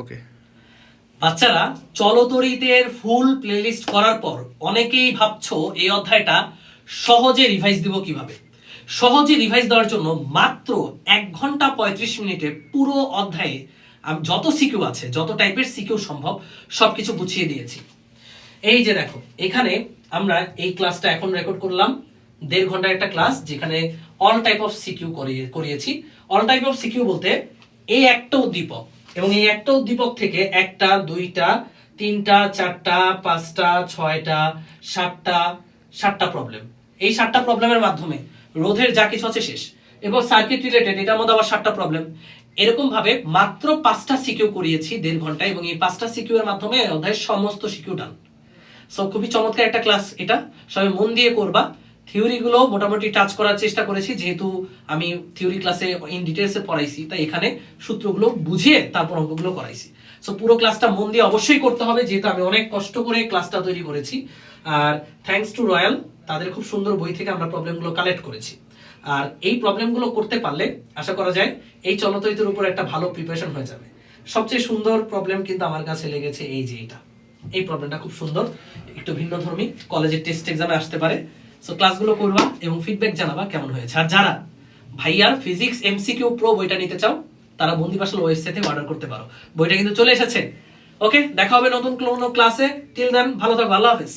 ওকে বাচ্চারা, চলতরিতের ফুল প্লেলিস্ট করার পর অনেকেই ভাবছ এই অধ্যায়টা সহজে রিভাইজ দিব কীভাবে? সহজে রিভাইজ দেওয়ার জন্য মাত্র এক ঘণ্টা পঁয়ত্রিশ মিনিটে পুরো অধ্যায়ে আমি যত সিকিউ আছে, যত টাইপের সিকিউ সম্ভব, সবকিছু গুছিয়ে দিয়েছি। এই যে দেখো, এখানে আমরা এই ক্লাসটা এখন রেকর্ড করলাম। দেড় ঘণ্টার একটা ক্লাস যেখানে অল টাইপ অফ সিকিউ করিয়ে করিয়েছি। অল টাইপ অফ সিকিউ বলতে এই একটা উদ্দীপক এবং এই একটা উদ্দীপক থেকে একটা, দুইটা, তিনটা, চারটা, পাঁচটা, ছয়টা, সাতটা সাতটা প্রবলেম এই সাতটা প্রবলেমের মাধ্যমে রোধের যা কিছু আছে শেষ। এবং সার্কিট রিলেটেড এটার মধ্যে আবার সাতটা প্রবলেম এরকম ভাবে মাত্র পাঁচটা সিকিউ করিয়েছি দেড় ঘণ্টা এবং এই পাঁচটা সিকিউ এর মাধ্যমে অধ্যায়ের সমস্ত সিকিউ ডান সো খুবই চমৎকার একটা ক্লাস এটা। সবাই মন দিয়ে করবা। থিওরি গুলো মোটামুটি টাচ করার চেষ্টা করেছি, যেহেতু আমি থিওরি ক্লাসে ইন ডিটেলসে পড়াইছি, তাই এখানে সূত্রগুলো বুঝিয়ে তারপর অঙ্কগুলো করাইছি। সো পুরো ক্লাসটা মন দিয়ে অবশ্যই করতে হবে, যেহেতু আমি অনেক কষ্ট করে ক্লাসটা তৈরি করেছি। আর থ্যাঙ্কস টু রয়্যাল তাদের খুব সুন্দর বই থেকে আমরা প্রবলেমগুলো কালেক্ট করেছি। আর এই প্রবলেমগুলো করতে পারলে, আশা করা যায়, এই চলতরিতের উপর একটা ভালো প্রিপারেশন হয়ে যাবে। সবচেয়ে সুন্দর প্রবলেম কিন্তু আমার কাছে লেগেছে এই যে এটা। এই প্রবলেমটা খুব সুন্দর, একটু ভিন্ন ধর্মী কলেজের টেস্ট এক্সামে আসতে পারে। সো ক্লাসগুলো করবা এবং ফিডব্যাক জানাবা কেমন হয়েছে। আর যারা ভাইয়ার ফিজিক্স এমসিকিউ প্রো বইটা নিতে চাও, তারা বন্দি পাশাল ওয়েবসাইটে অর্ডার করতে পারো। বইটা কিন্তু চলে এসেছে। ওকে দেখা হবে নতুন কোনো ক্লাসে টিল দেন ভালো থাকো, আল্লাহ হাফেজ।